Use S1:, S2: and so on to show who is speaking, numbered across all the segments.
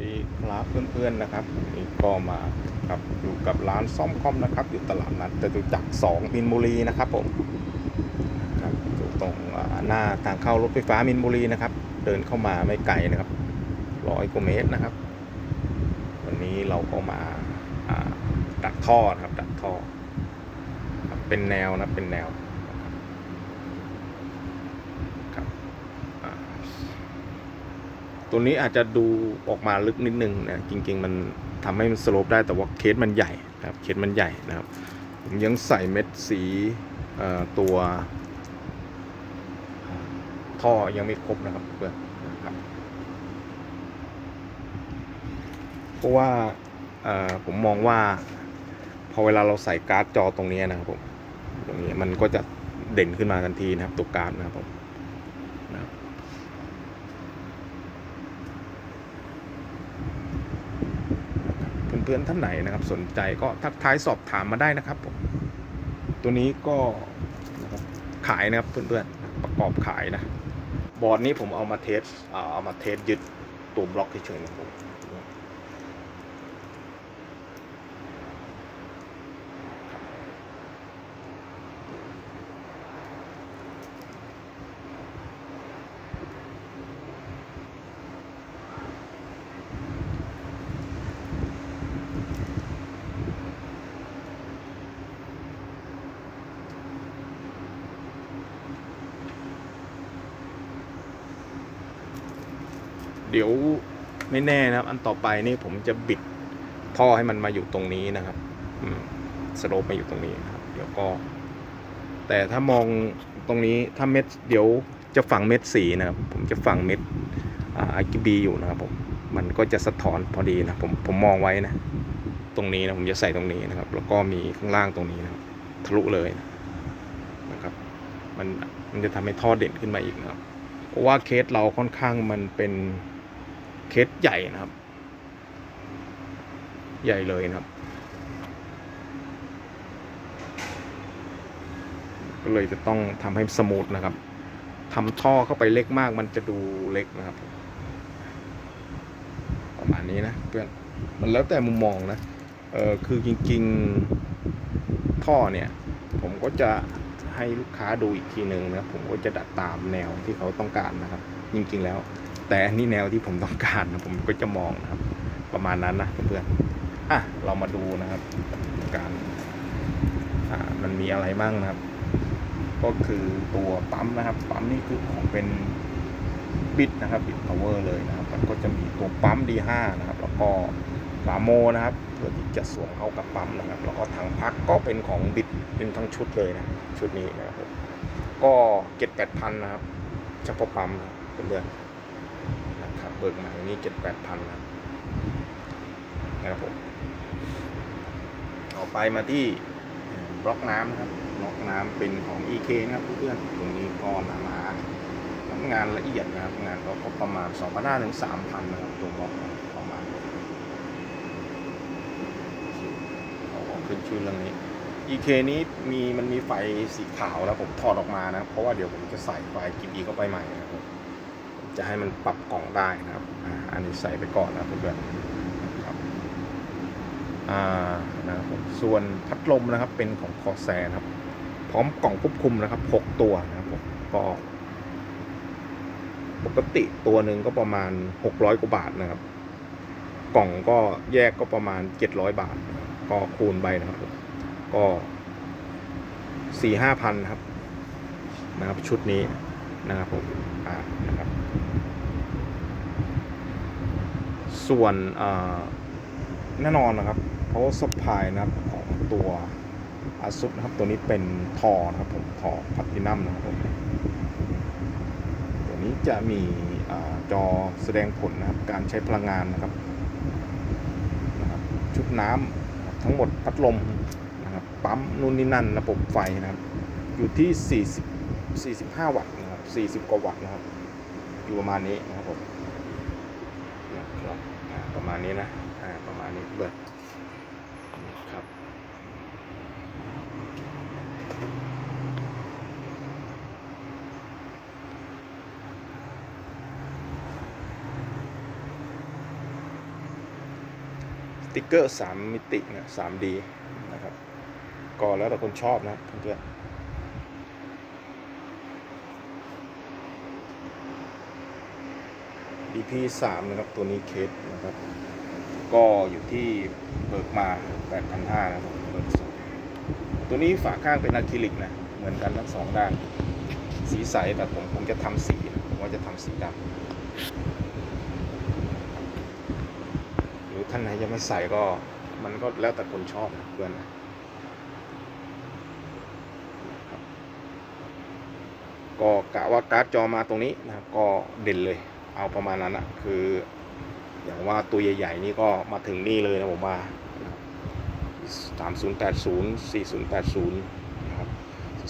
S1: ดีครับเพื่อนๆนะครับนี่ก็มาครับอยู่กับร้านซ่อมคอมนะครับอยู่ตลาดนัดจตุจักรสองมินบุรีนะครับผมครับอยู่ตรงหน้าทางเข้ารถไฟฟ้ามินบุรีนะครับ เดินเข้ามาไม่ไกลนะครับร้อยกว่าเมตรนะครับ วันนี้เราก็มาอ่าดัดท่อนะครับดัดท่อเป็นแนวนะเป็นแนวครับอ่า ตัวนี้อาจจะดูออกมาลึกนิดนึงนะจริง ๆ มันทำให้มันสโลปได้แต่ว่าเคสมันใหญ่นะครับเคสมันใหญ่นะครับผมยังใส่เม็ดสีตัวท่อยังไม่ครบนะครับเพื่อนนะครับเพราะว่าผมมองว่าพอเวลาเราใส่การ์ดจอตรงนี้นะครับผมตรงนี้มันก็จะเด่นขึ้นมาทันทีนะครับตัวการ์ดนะครับผมนะครับ พื่อนๆท่านไหนนะครับ สนใจก็ทักทายสอบถามมาได้นะครับผมตัวนี้ก็นะครับขายนะครับเพื่อนๆประกอบขายนะบอร์ดนี้ผมเอามาเทสเอามาเทสยึดตัวบล็อกเฉยๆนะครับผม เดี๋ยวไม่แน่นะครับ อันต่อไปนี่ผมจะบิดท่อให้มันมาอยู่ตรงนี้นะครับสโลปมาอยู่ตรงนี้ครับ เดี๋ยวก็ แต่ถ้ามองตรงนี้ถ้าเม็ด เดี๋ยวจะฝังเม็ดสีนะครับ ผมจะฝังเม็ดอ่า RGB อยู่นะครับผมมันก็จะสะท้อนพอดีนะผมผมมองไว้นะ ตรงนี้นะผมจะใส่ตรงนี้นะครับ แล้วก็มีข้างล่างตรงนี้นะครับทะลุเลยนะครับ มันมันจะทำให้ท่อเด่นขึ้นมาอีกนะครับเพราะว่าเคสเราค่อนข้างมันเป็น เคสใหญ่นะครับ ใหญ่เลยนะครับ ก็เลยจะต้องทำให้สมูทนะครับทำท่อเข้าไปเล็กมากมันจะดูเล็กนะครับ ประมาณนี้นะเพื่อนมันแล้วแต่มุมมองนะเออคือจริงๆท่อเนี่ย ผมก็จะให้ลูกค้าดูอีกทีหนึ่งนะผมก็จะดัดตามแนวที่เขาต้องการนะครับ จริงๆแล้ว แต่อันนี้แนวที่ผมต้องการนะผมก็จะมองนะครับ ประมาณนั้นนะเพื่อนๆอะเรามาดูนะครับ การอ่ามันมีอะไรบ้างนะครับ ก็คือตัวปั๊มนะครับ ปั๊มนี่คือของเป็นบิดนะครับบิดพาวเวอร์เลยนะครับมันก็จะมีตัวปั๊ม D5 นะครับ แล้วก็ฝาโมนะครับเพื่อที่จะสวมเข้ากับปั๊มนะครับ แล้วก็ถังพักก็เป็นของบิดเป็นทั้งชุดเลยนะชุดนี้นะครับก็เจ็ดแปดพันนะครับ เฉพาะปั๊มนะเพื่อนๆ บิกมาอย่างนี้เจ็ดแปดพันนะครับนะครับผมต่อไปมาที่บล็อกน้ำนะครับบล็อกน้ำเป็นของ EK นะครับเพื่อนๆตรงนี้ก็หนามาทำงานละเอียดนะครับ งานก็ประมาณ2 5 0 0ถึง3,000นะครับตัวบล็อกประมาณเขาขึ้นชื่อเรื่องนี้ EK นี้มีมันมีไฟสีขาวแล้วผมถอดออกมานะ เพราะว่าเดี๋ยวผมจะใส่ไฟกิบอีเข้าไปใหม่นะครับ จะให้มันปรับกล่องได้นะครับอันนี้ใส่ไปก่อนนะเพื่อนครับอ่านะครับผมส่วนพัดลมนะครับเป็นของคอแซนะครับ พร้อมกล่องควบคุมนะครับ 6 ตัวนะครับผมก็ปกติตัวหนึ่งก็ประมาณ 600 กว่าบาทนะครับ กล่องก็แยกก็ประมาณ 700 บาท ก็คูณไปนะครับผมก็สี่ห้าพันครับนะครับ ชุดนี้นะครับผมอ่านะครับ ส่วนแน่นอนนะครับ power supply นะครับของตัว ASUS นะครับ ตัวนี้เป็นทอนะครับผมทอพัตินัมนะครับผมตัวนี้จะมีอจอแสดงผลนะครับ การใช้พลังงานนะครับนะครับ ชุดน้ำทั้งหมดพัดลมนะครับปั๊มนู่นนี่นั่นระบบไฟนะครับ อยู่ที่ 40 45 วัตต์นะครับ 40 กว่าวัตต์นะครับ อยู่ประมาณนี้นะครับผม ประมาณนี้นะประมาณนี้เบิดครับติ๊กเกอร์ 3 มิตินะ 3D นะครับก็แล้วแต่คนชอบนะเพื่อน ๆ DP 3 นะครับ ตัวนี้เคสนะครับ ก็อยู่ที่เบิกมา 8,500นะครับเบิกสูงตัวนี้ฝาข้างเป็นอะคริลิกนะ เหมือนกันทั้งสองด้าน สีใสแต่ผมผมจะทำสีนะผมว่าจะทำสีดำหรือท่านไหนยังไม่ใส่ก็มันก็แล้วแต่คนชอบนะเพื่อนนะก็กะว่าการ์ดจอมาตรงนี้นะก็เด่นเลย เอาประมาณนั้นอะคือ อย่างว่าตัวใหญ่ๆนี่ก็มาถึงนี่เลยนะผมว่าสามศูนย์แปดศูนย์สี่ศูนย์แปดศูนย์นะครับ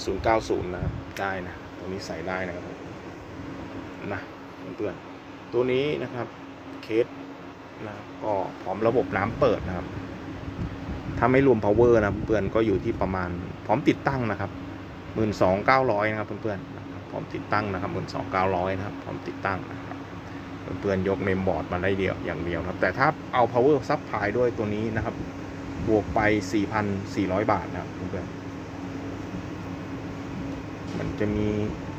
S1: ศูนย์เก้าศูนย์นะครับได้นะตัวนี้ใส่ได้นะครับผมนะเพื่อนๆตัวนี้นะครับเคสนะก็พร้อมระบบน้ำเปิดนะครับ ถ้าไม่รวม power นะเพื่อนก็อยู่ที่ประมาณพร้อมติดตั้งนะครับหมื่นสองเก้าร้อยนะครับเพื่อนๆพร้อมติดตั้งนะครับหมื่นสองเก้าร้อยนะครับพร้อมติดตั้งนะครับ เพื่อนยกเมมบอร์ดมาได้เดียวอย่างเดียวนะครับ แต่ถ้าเอา power supply ด้วยตัวนี้นะครับ บวกไป 4,400 บาทนะครับเพื่อนมันจะมี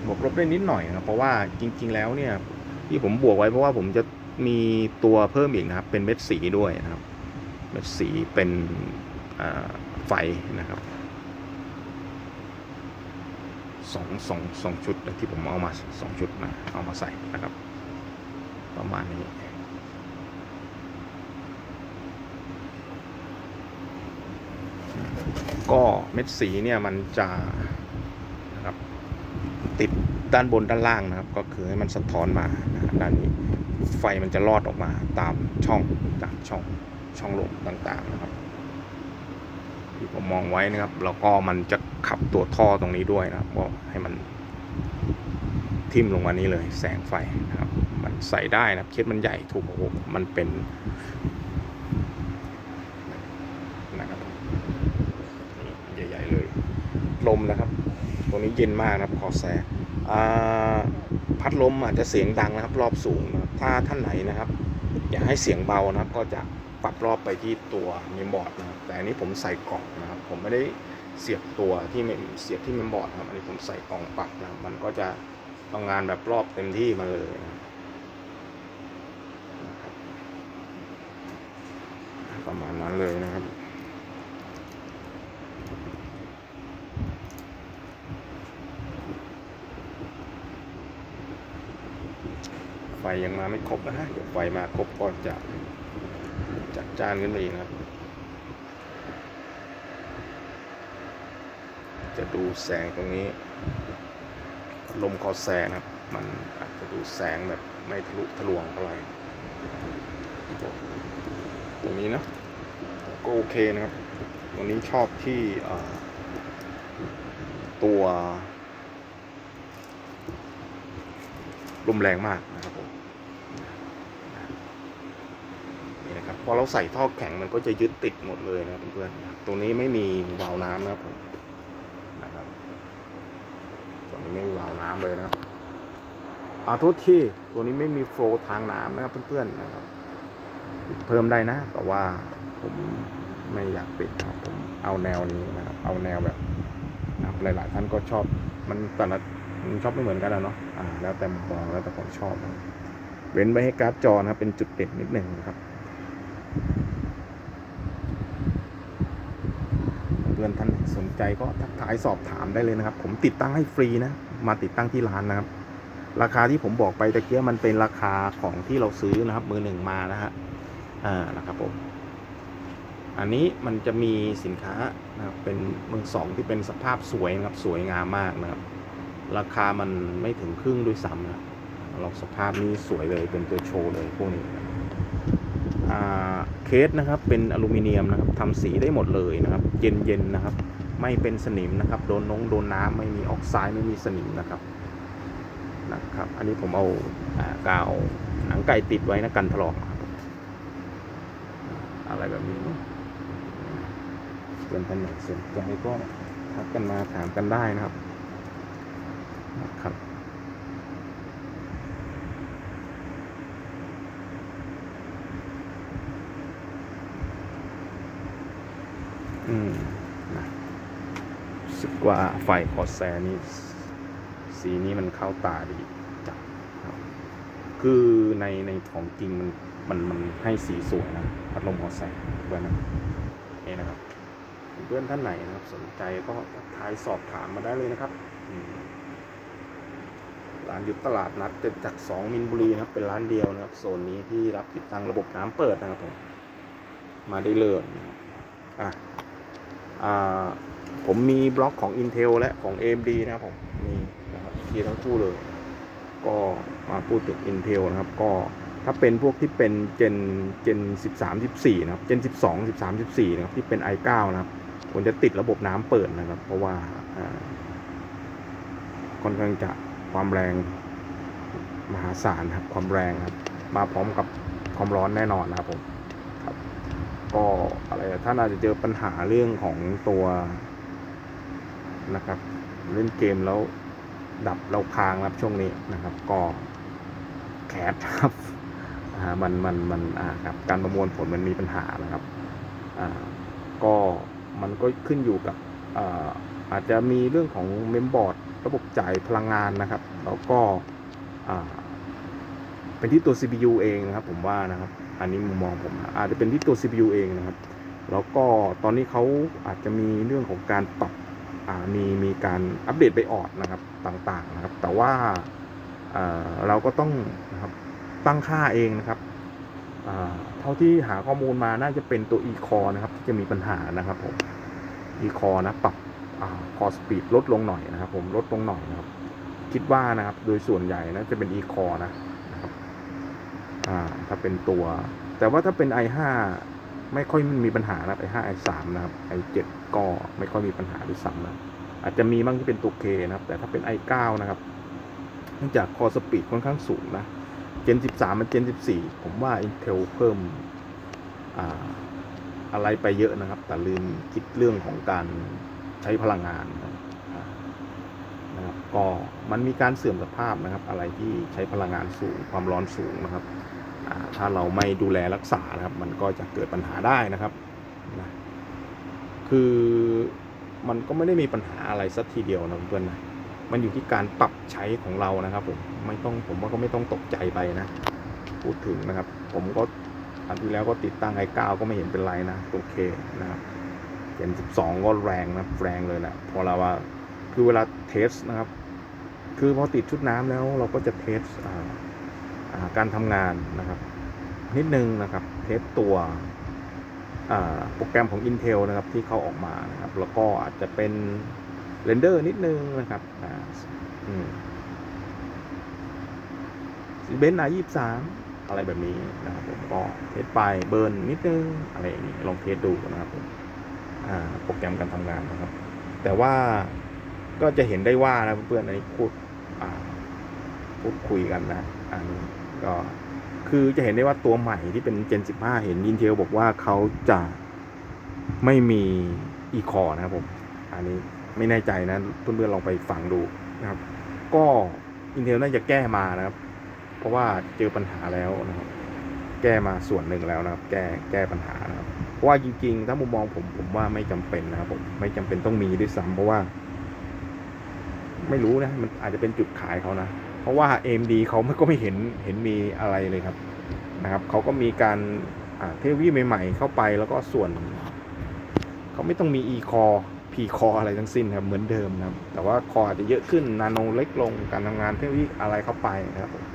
S1: บวกลบได้นิดหน่อยนะเพราะว่าจริง ๆ แล้วเนี่ยที่ผมบวกไว้เพราะว่าผมจะมีตัวเพิ่มอีกนะครับ เป็นเม็ดสีด้วยนะครับ เม็ดสีเป็นไฟนะครับสองสองสองชุดที่ผมเอามาสองชุดนะเอามาใส่นะครับ ประมาณนี้ ก็เม็ดสีเนี่ยมันจะนะครับติดด้านบนด้านล่างนะครับ ก็คือให้มันสะท้อนมานะด้านนี้ ไฟมันจะลอดออกมาตามช่องตามช่องช่องลมต่างๆนะครับที่ผมมองไว้นะครับแล้วก็มันจะขับตัวท่อตรงนี้ด้วยนะครับก็ให้มันทิ่มลงมานี้เลยแสงไฟนะ ใส่ได้นะครับเคสมันใหญ่ถูกโอ้มันเป็นนะครับใหญ่ๆเลย ลมนะครับ ตัวนี้เย็นมากนะครับคอแสอ่พัดลมอาจจะเสียงดังนะครับ รอบสูงนะถ้าท่านไหนนะครับ อยากให้เสียงเบานะครับ ก็จะปรับรอบไปที่ตัวเมมบอร์ดนะครับ แต่อันนี้ผมใส่กล่องนะครับ ผมไม่ได้เสียบตัวที่เมมเสียบที่เมมบอร์ดนะครับ อันนี้ผมใส่กล่องปรับนะมันก็จะทำงานแบบรอบเต็มที่มาเลยนะครับประมาณนั้น เลยนะครับ ไฟยังมาไม่ครบนะฮะเดี๋ยวไฟมาครบก็จะจัดจานขึ้นไปอีกนะครับ จะดูแสงตรงนี้ ลมคอแสงนะครับ มันอาจจะดูแสงแบบไม่ทะลุทะลวงเท่าไหร่ตรงนี้นะ ก็โอเคนะครับ วันนี้ชอบที่ตัวลมแรงมากนะครับผมนี่นะครับพอเราใส่ท่อแข็งมันก็จะยึดติดหมดเลยนะครับเพื่อนๆตรงนี้ไม่มีวาล์วน้ำนะครับผมนะครับตรงนี้ไม่มีวาล์วน้ำเลยนะครับอาโทษที่ตัวนี้ไม่มีโฟล์ทางน้ำนะครับเพื่อนๆนะครับ เพิ่มได้นะ แต่ว่า ผมไม่อยากปิดนะครับผมเอาแนวนี้นะครับเอาแนวแบบนะครับหลาย ๆ ท่านก็ชอบมันแต่ละมันชอบไม่เหมือนกันนะเนาะอ่าแล้วแต่มุมมองแล้วแต่คนชอบนะเว้นไว้ให้การ์ดจอนะครับเป็นจุดเด่นนิดหนึ่งนะครับเพื่อนท่านสนใจก็ทักทายสอบถามได้เลยนะครับ ผมติดตั้งให้ฟรีนะ มาติดตั้งที่ร้านนะครับ ราคาที่ผมบอกไปตะเกียมันเป็นราคาของที่เราซื้อนะครับ มือหนึ่งมานะฮะอ่านะครับผม อันนี้มันจะมีสินค้านะครับเป็นมือสองที่เป็นสภาพสวยนะครับสวยงามมากนะครับ ราคามันไม่ถึงครึ่งด้วยซ้ำนะเราสภาพนี้สวยเลยเป็นตัวโชว์เลยพวกนี้นะอ่าเคสนะครับเป็นอลูมิเนียมนะครับทำสีได้หมดเลยนะครับ เย็นๆนะครับ ไม่เป็นสนิมนะครับ โดนนงโดนน้ำไม่มีออกไซด์ไม่มีสนิมนะครับนะครับ อันนี้ผมเอากาวหนังไก่ติดไว้นะกันถลอกอะไรแบบนี้ เพื่อนท่านไหนสนใจก็ทักกันมาถามกันได้นะครับนะครับอืมนะสึกว่าไฟคอแซนี่สีนี้มันเข้าตาดีจังครับคือในในของจริงมันมันมันให้สีสวยนะพัดลมคอแซเพื่อนนะนี่นะครับ เพื่อนท่านไหนนะครับ สนใจก็ทายสอบถามมาได้เลยนะครับร้านอยุทตลาดนัดจะจากสองมินบุรีนะครับ เป็นร้านเดียวนะครับโซนนี้ที่รับติดตั้งระบบน้ำเปิดนะครับผมมาได้เลยอะอ่าผมมีบล็อกของ Intel และของ AMD นะครับผมมีนะครับที่ทั้งคู่เลย ก็มาพูดถึง Intel นะครับ ก็ถ้าเป็นพวกที่เป็น Gen Gen 13 14 นะครับ Gen 12 13 14 นะครับ ที่เป็น i9 นะครับ ควรจะติดระบบน้ำเปิดนะครับ เพราะว่าค่อนข้างจะความแรงมหาศาลครับ ความแรงครับ มาพร้อมกับความร้อนแน่นอนนะครับผมครับ ก็อะไรท่านอาจจะเจอปัญหาเรื่องของตัวนะครับ เล่นเกมแล้วดับเราค้างครับช่วงนี้นะครับ ก็แคสครับมันมันมันอ่าครับการประมวลผลมันมีปัญหานะครับอ่าก็ มันก็ขึ้นอยู่กับอาอาจจะมีเรื่องของเมมบอร์ดระบบจ่ายพลังงานนะครับ แล้วก็เป็นที่ตัว CPU เองนะครับ ผมว่านะครับ อันนี้มุมมองผมนะอาจจะเป็นที่ตัว CPU เองนะครับ แล้วก็ตอนนี้เขาอาจจะมีเรื่องของการปรับมีมีการอัปเดตไปออดนะครับต่างๆนะครับ แต่ว่าเราก็ต้องนะครับตั้งค่าเองนะครับ เท่าที่หาข้อมูลมาน่าจะเป็นตัว e c o นะครับที่จะมีปัญหานะครับผม e c o นะปรับคอสปีดลดลงหน่อยนะครับ ผมลดลงหน่อยนะครับ คิดว่านะครับโดยส่วนใหญ่นะจะเป็น e c o r นะนะครับอ่าถ้าเป็นตัว แต่ว่าถ้าเป็น i5 ไม่ค่อยมีปัญหานะครับ i5 i3 นะครับ i7 ก็ไม่ค่อยมีปัญหาด้วยซ้ำนะอาจจะมีบ้างที่เป็นตัว K นะครับ แต่ถ้าเป็น i9 นะครับเนื่องจากคอสปีดค่อนข้างสูงนะ Gen 13 มัน Gen 14 ผมว่า Intel เพิ่มอ่าอะไรไปเยอะนะครับ แต่ลืมคิดเรื่องของการใช้พลังงานนะครับก็มันมีการเสื่อมสภาพนะครับ อะไรที่ใช้พลังงานสูงความร้อนสูงนะครับถ้าเราไม่ดูแลรักษานะครับ มันก็จะเกิดปัญหาได้นะครับนะคือมันก็ไม่ได้มีปัญหาอะไรสักทีเดียวนะเพื่อนๆนะ มันอยู่ที่การปรับใช้ของเรานะครับผมไม่ต้องผมว่าก็ไม่ต้องตกใจไปนะ พูดถึงนะครับ ผมก็อันที่แล้วก็ติดตั้งไอเก้าก็ไม่เห็นเป็นไรนะโอเคนะครับเจนสิบสองก็แรงนะแรงเลยแหละพอเราว่าคือเวลาเทสนะครับ คือพอติดชุดน้ำแล้วเราก็จะเทสอ่าอ่าการทำงานนะครับ นิดนึงนะครับเทสตัวอ่าโปรแกรมของ Intel นะครับที่เขาออกมานะครับ แล้วก็อาจจะเป็น เรนเดอร์นิดนึงนะครับอ่าอืมเบนซ์อายี่สามอะไรแบบนี้นะครับผมก็เทสไปเบิร์นนิดนึงอะไรอย่างนี้ลองเทสดูนะครับผมอ่าโปรแกรมการทำงานนะครับ แต่ว่าก็จะเห็นได้ว่านะเพื่อนๆอันพูดอ่าพูดคุยกันนะอันนี้ก็คือจะเห็นได้ว่าตัวใหม่ที่เป็น Gen 15 เห็น Intel บอกว่าเขาจะไม่มี e c o r นะครับผม อันนี้ ไม่แน่ใจนะเพื่อนๆลองไปฟังดูนะครับ ก็ Intel น่าจะแก้มานะครับ เพราะว่าเจอปัญหาแล้วนะครับ แก้มาส่วนหนึ่งแล้วนะครับ แก้แก้ปัญหานะครับเพราะว่าจริงๆ ถ้ามุมมองผมผมว่าไม่จำเป็นนะครับผมไม่จำเป็นต้องมีด้วยซ้ำเพราะว่า ไม่รู้นะมันอาจจะเป็นจุดขายเขานะเพราะว่า AMD เขาไม่ก็ไม่เห็นเห็นมีอะไรเลยครับนะครับเขาก็มีการเทคโนโลยีใหม่ ๆ เข้าไปแล้วก็ส่วน เขาไม่ต้องมี e core p core อะไรทั้งสิ้นครับเหมือนเดิมนะครับ แต่ว่าคออาจจะเยอะขึ้นนาโนเล็กลงการทำงานเทคโนโลยีอะไรเข้าไปนะครับผม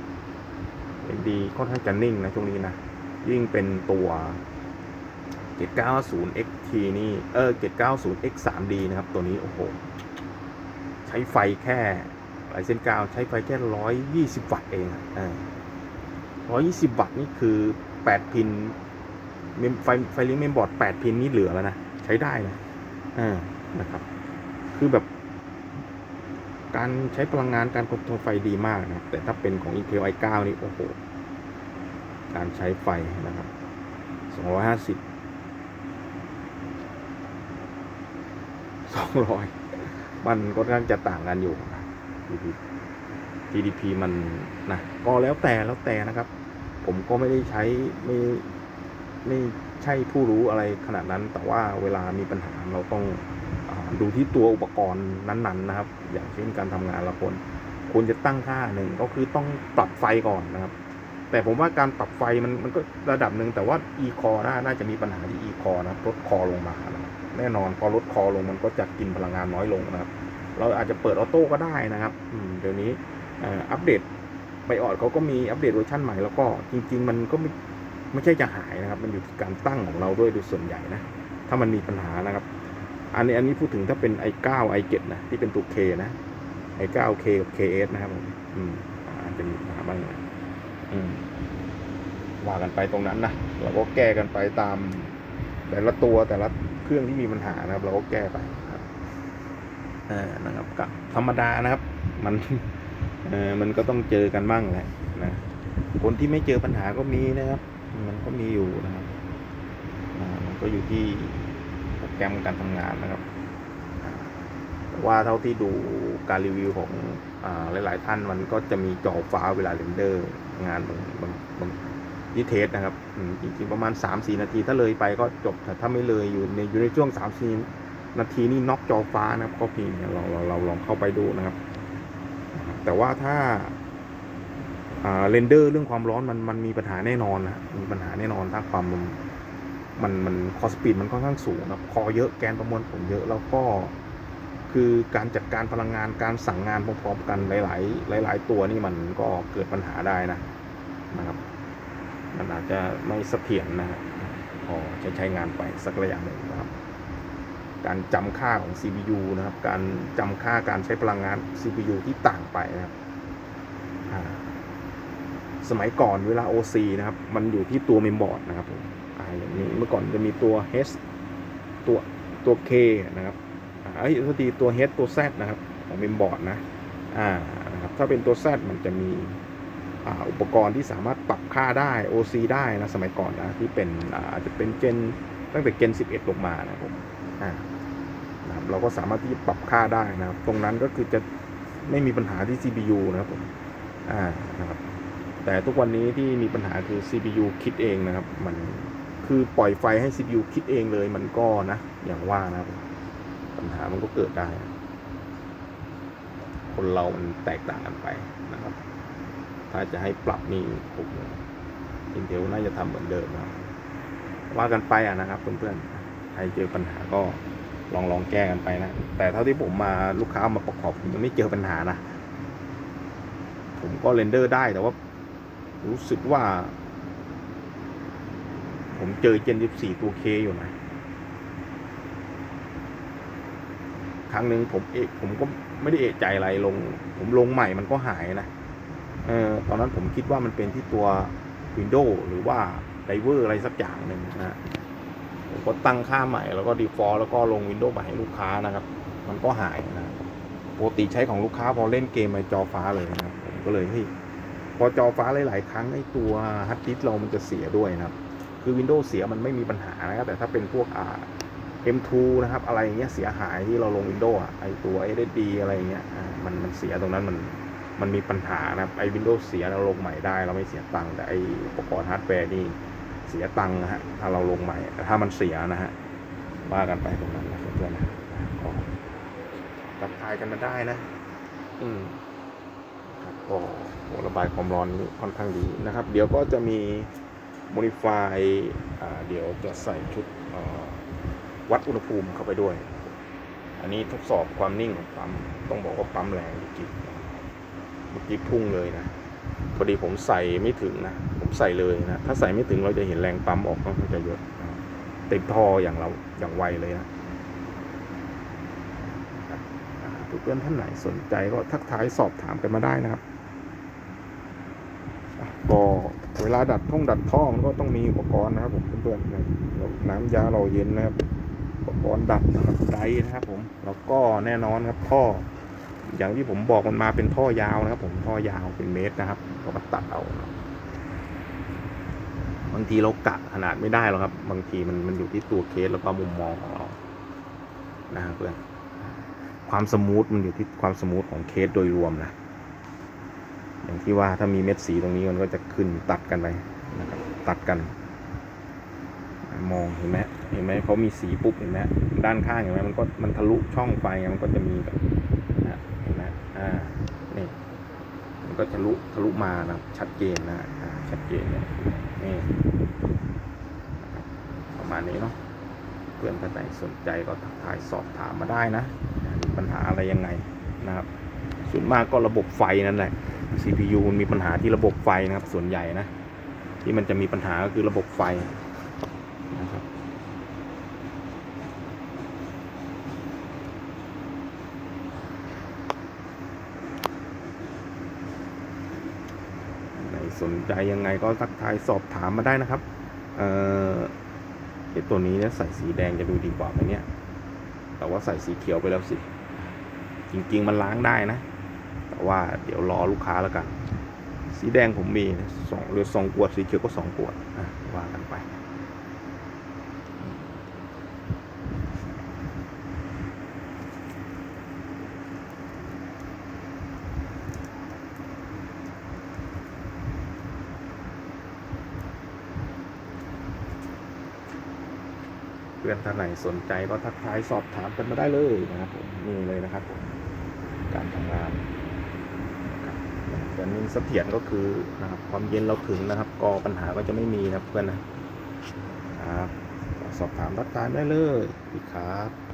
S1: AMD ค่อนข้างจะนิ่งนะช่วงนี้นะ ยิ่งเป็นตัว 790 XT นี่เออ790 X 3D นะครับ ตัวนี้ โอ้โห ใช้ไฟแค่ลายเส้นกาวใช้ไฟแค่ร้อยยี่สิบวัตต์เองร้อยยี่สิบวัตต์นี่คือแปดพินไฟไฟลิงเมมบอร์ดแปดพินนี่เหลือแล้วนะ ใช้ได้นะอ่า นะครับ คือแบบ การใช้พลังงานการคอนโทรลไฟดีมากนะครับ แต่ถ้าเป็นของ Intel i9 นี่โอ้โห การใช้ไฟนะครับสองร้อยห้าสิบสองร้อยมันก็ค่อนข้างจะต่างกันอยู่นะ GDP มันนะก็แล้วแต่แล้วแต่นะครับ ผมก็ไม่ได้ใช้ไม่ไม่ใช่ผู้รู้อะไรขนาดนั้น แต่ว่าเวลามีปัญหาเราต้อง ดูที่ตัวอุปกรณ์นั้นๆนะครับ อย่างเช่นการทำงานละคนควรจะตั้งค่าหนึ่งก็คือต้องปรับไฟก่อนนะครับ แต่ผมว่าการปรับไฟมันมันก็ระดับหนึ่งแต่ว่า e core น่าน่าจะมีปัญหาที่ e core นะครับลดคอลงมานะแน่นอนพอลดคอลงมันก็จะกินพลังงานน้อยลงนะครับ เราอาจจะเปิดออโต้ก็ได้นะครับเดี๋ยวนี้อัปเดตไบออดเขาก็มีอัปเดตเวอร์ชันใหม่แล้วก็จริง ๆ มันก็ไม่ไม่ใช่จะหายนะครับ มันอยู่ที่การตั้งของเราด้วยโดยส่วนใหญ่นะ ถ้ามันมีปัญหานะครับ อันนี้อันนี้พูดถึงถ้าเป็น i9 i7 นะที่เป็นตัว K นะ i9 K กับ KS นะครับผมอืมอาจจะมีปัญหาบ้างนะอืมว่ากันไปตรงนั้นนะเราก็แก้กันไปตาม แต่ละตัวแต่ละเครื่องที่มีปัญหานะครับ เราก็แก้ไปครับเออนะครับก็ธรรมดานะครับ มันเออมันก็ต้องเจอกันบ้างแหละนะคนที่ไม่เจอปัญหาก็มีนะครับ มันก็มีอยู่นะครับอ่ามันก็อยู่ที่ แกรมการทำงานนะครับว่าเท่าที่ดูการรีวิวของอหลาย ๆ ท่านมันก็จะมีจอฟ้าเวลาเรนเดอร์ งานบางบางบางที่เทสนะครับจริงๆประมาณ 3-4 นาที ถ้าเลยไปก็จบแต่ถ้าไม่เลยอยู่ในอยู่ในช่วง 3-4 นาทีนี่น็อกจอฟ้านะครับก็มีเนี่ยเราเราเราลองเข้าไปดูนะครับ แต่ว่าถ้าเรนเดอร์เรื่องความร้อนมันมันมีปัญหาแน่นอนนะมีปัญหาแน่นอนถ้าความ มันมันคอสปีดมันค่อนข้างสูงนะคอเยอะแกนประมวลผลเยอะแล้วก็ คือการจัดการพลังงานการสั่งงานพร้อมๆกันหลาย ๆ หลาย ๆ ตัวนี่มันก็เกิดปัญหาได้นะนะครับ มันอาจจะไม่เสถียรนะฮะพอจะใช้งานไปสักระยะหนึ่งนะครับ การจำค่าของ CPU นะครับ การจำค่าการใช้พลังงาน CPU ที่ต่างไปนะครับสมัยก่อนเวลา OC นะครับ มันอยู่ที่ตัวเมมบอร์ดนะครับผม อย่างนี้ เมื่อก่อนจะมีตัว H ตัวตัว K นะครับอ่าไอ้ยโทษทีตัว H ตัว Z นะครับ ของเมมบอร์ดนะอ่านะครับถ้าเป็นตัว Z มันจะมีอ่าอุปกรณ์ที่สามารถปรับค่าได้ OC ได้นะสมัยก่อนนะที่เป็นอาจจะเป็นเจนตั้งแต่เจน 11 ลงมานะครับผมอ่านะครับเราก็สามารถที่จะปรับค่าได้นะครับ ตรงนั้นก็คือจะไม่มีปัญหาที่ CPU นะครับผมอ่านะครับแต่ทุกวันนี้ที่มีปัญหาคือ CPU คิดเองนะครับ มัน คือปล่อยไฟให้ CPU คิดเองเลยมันก็นะ อย่างว่านะปัญหามันก็เกิดได้ คนเรามันแตกต่างกันไปนะครับ ถ้าจะให้ปรับนี่ผมอินเทลน่าจะทำเหมือนเดิมนะว่ากันไปอะนะครับเพื่อนๆใครเจอปัญหาก็ลองลองแก้กันไปนะ แต่เท่าที่ผมมาลูกค้ามาประกอบผมยังไม่เจอปัญหานะ ผมก็เรนเดอร์ได้แต่ว่า รู้สึกว่า ผมเจอเจน14ตัวเคอยู่นะ ครั้งหนึ่งผมเอกผมก็ไม่ได้เอะใจอะไรลง ผมลงใหม่มันก็หายนะ เออตอนนั้นผมคิดว่ามันเป็นที่ตัว Windows หรือว่าไดเวอร์อะไรสักอย่างหนึ่งนะผมก็ตั้งค่าใหม่แล้วก็ default แล้วก็ลง Windows ใหม่ให้ลูกค้านะครับ มันก็หายนะปกติใช้ของลูกค้าพอเล่นเกมในจอฟ้าเลยนะผมก็เลยเฮ้ยพอจอฟ้าหลาย ๆ ครั้งไอ้ตัวฮาร์ดดิสเรามันจะเสียด้วยนะครับ คือ Windows เสียมันไม่มีปัญหานะครับ แต่ถ้าเป็นพวกอ่า M2 นะครับ อะไรเงี้ยเสียหายที่เราลง Windows อะไอตัว SSD อะไรอย่างเงี้ยมันมันเสียตรงนั้นมันมันมีปัญหานะครับไอ Windows เสียเราลงใหม่ได้ เราไม่เสียตังค์แต่ไออุปกรณ์ฮาร์ดแวร์นี่เสียตังค์นะฮะถ้าเราลงใหม่แต่ถ้ามันเสียนะฮะว่ากันไปตรงนั้นนะเพื่อนๆนะก็รับทายกันมาได้นะ อืมครับก็ระบายความร้อนนี่ค่อนข้างดีนะครับ เดี๋ยวก็จะมี modify อ่าเดี๋ยวจะใส่ชุดวัดอุณหภูมิเข้าไปด้วย อันนี้ทดสอบความนิ่งของปั๊ม ต้องบอกว่าปั๊มแรงจริงเมื่อกี้พุ่งเลยนะ พอดีผมใส่ไม่ถึงนะ ผมใส่เลยนะ ถ้าใส่ไม่ถึงเราจะเห็นแรงปั๊มออกค่อนจะเยอะเต็มท่ออย่างเราอย่างไวเลยนะอ่าเพื่อนท่านไหนสนใจก็ทักทายสอบถามกันมาได้นะครับ ก็ เวลาดัดท่องดัดท่อมันก็ต้องมีอุปกรณ์นะครับผมเพื่อนๆนะน้ำยาเราเย็นนะครับอุปกรณ์ดัดนะครับไดร์นะครับผมแล้วก็แน่นอนครับท่อ อย่างที่ผมบอกมันมาเป็นท่อยาวนะครับ ผมท่อยาวเป็นเมตรนะครับเราก็ตัดเอาบางทีเรากะขนาดไม่ได้หรอกครับ บางทีมันมันอยู่ที่ตัวเคสแล้วก็มุมมองของเรานะครับเพื่อนความสมูทมันอยู่ที่ความสมูทของเคสโดยรวมนะ อย่างที่ว่าถ้ามีเม็ดสีตรงนี้มันก็จะขึ้นตัดกันไปนะครับตัดกัน มองเห็นไหมเห็นไหมเขามีสีปุ๊บเห็นไหมด้านข้างเห็นไหมมันก็มันทะลุช่องไฟมันก็จะมีแบบนะเห็นไหมอ่านี่มันก็ทะลุทะลุมานะชัดเจนนะชัดเจนเลยนี่นะครับประมาณนี้เนาะเพื่อนท่านไหนสนใจก็ทักทายสอบถามมาได้นะมีปัญหาอะไรยังไงนะครับ ส่วนมากก็ระบบไฟนั่นแหละ CPU มันมีปัญหาที่ระบบไฟนะครับ ส่วนใหญ่นะ ที่มันจะมีปัญหาก็คือระบบไฟนะครับใครสนใจยังไงก็ทักทายสอบถามมาได้นะครับ เออไอตัวนี้เนี่ยใส่สีแดงจะดูดีกว่าไหมเนี่ย แต่ว่าใส่สีเขียวไปแล้วสิ จริง ๆ มันล้างได้นะ แต่ว่าเดี๋ยวรอลูกค้าแล้วกัน สีแดงผมมีสองหรือสองขวดสีเขียวก็สองขวดอะว่ากันไปเพื่อนท่านไหนสนใจก็ทักทายสอบถามกันมาได้เลยนะครับผมนี่เลยนะครับผมการทำงาน แต่นี่เสถียรก็คือนะครับความเย็นเราถึงนะครับ กอปัญหาก็จะไม่มีนะเพื่อนนะครับสอบถามรักทายได้เลยครับ